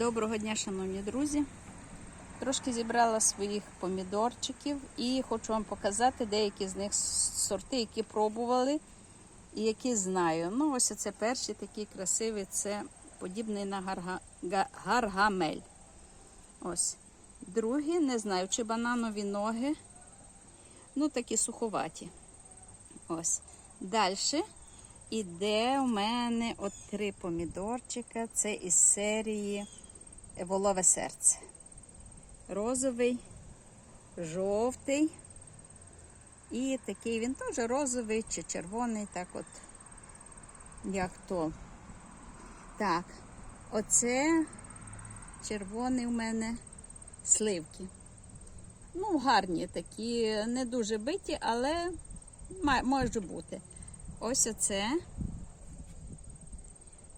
Доброго дня, шановні друзі. Трошки зібрала своїх помідорчиків і хочу вам показати деякі з них сорти, які пробували і які знаю. Ну, ось це перший такий красивий, це подібний на гарга... гаргамель. Ось. Другі, не знаю, чи бананові ноги. Ну, такі суховаті. Ось. Далі іде у мене от три помідорчика. Це із серії Волове серце. Розовий, жовтий. І такий він теж розовий чи червоний, так от, як то. Так, оце червоний у мене сливки. Ну, гарні такі, не дуже биті, але може бути. Ось оце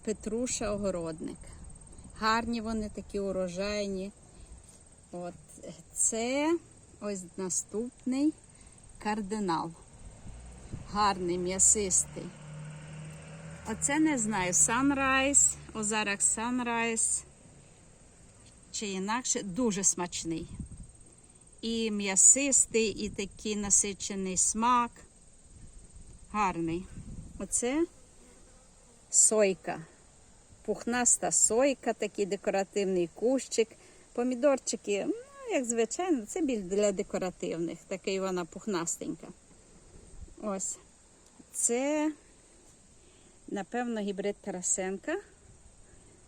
Петруша Огородник. Гарні вони такі урожайні. От це ось наступний кардинал. Гарний, м'ясистий. Оце не знаю. Sunrise, Озарак Sunrise. Чи інакше дуже смачний. І м'ясистий, і такий насичений смак. Гарний. Оце сойка. Пухнаста сойка, такий декоративний кущик. Помідорчики, ну, як звичайно, це більш для декоративних. Такий вона пухнастенька. Ось. Це, напевно, гібрид Тарасенка.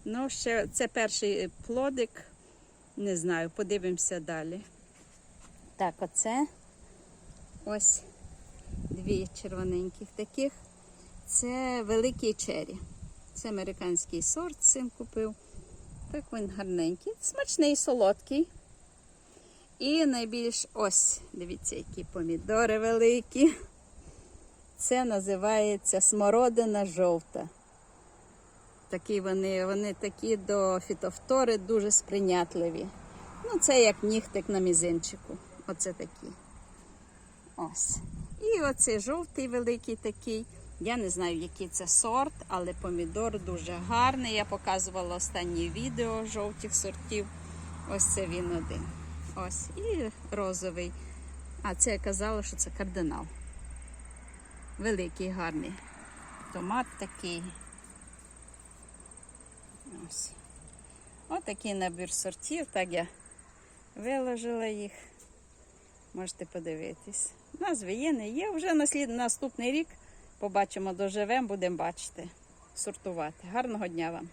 Ну, ще це перший плодик. Не знаю, подивимося далі. Так, оце ось дві червоненьких таких. Це великий чері. Це американський сорт, син купив. Так він гарненький, смачний, солодкий. І найбільш ось, дивіться, які помідори великі. Це називається смородина жовта. Такі вони, вони такі до фітофтори дуже сприйнятливі. Ну, це як нігтик на мізинчику. Оце такі. Ось. І оцей жовтий великий такий. Я не знаю, який це сорт, але помідор дуже гарний. Я показувала останнє відео жовтих сортів. Ось це він один. Ось. І розовий. А це я казала, що це кардинал. Великий, гарний. Томат такий. Ось. Отакий набір сортів. Так я виложила їх. Можете подивитись. Назви є, не є. Вже наступний рік побачимо, доживемо, будемо бачити, сортувати. Гарного дня вам!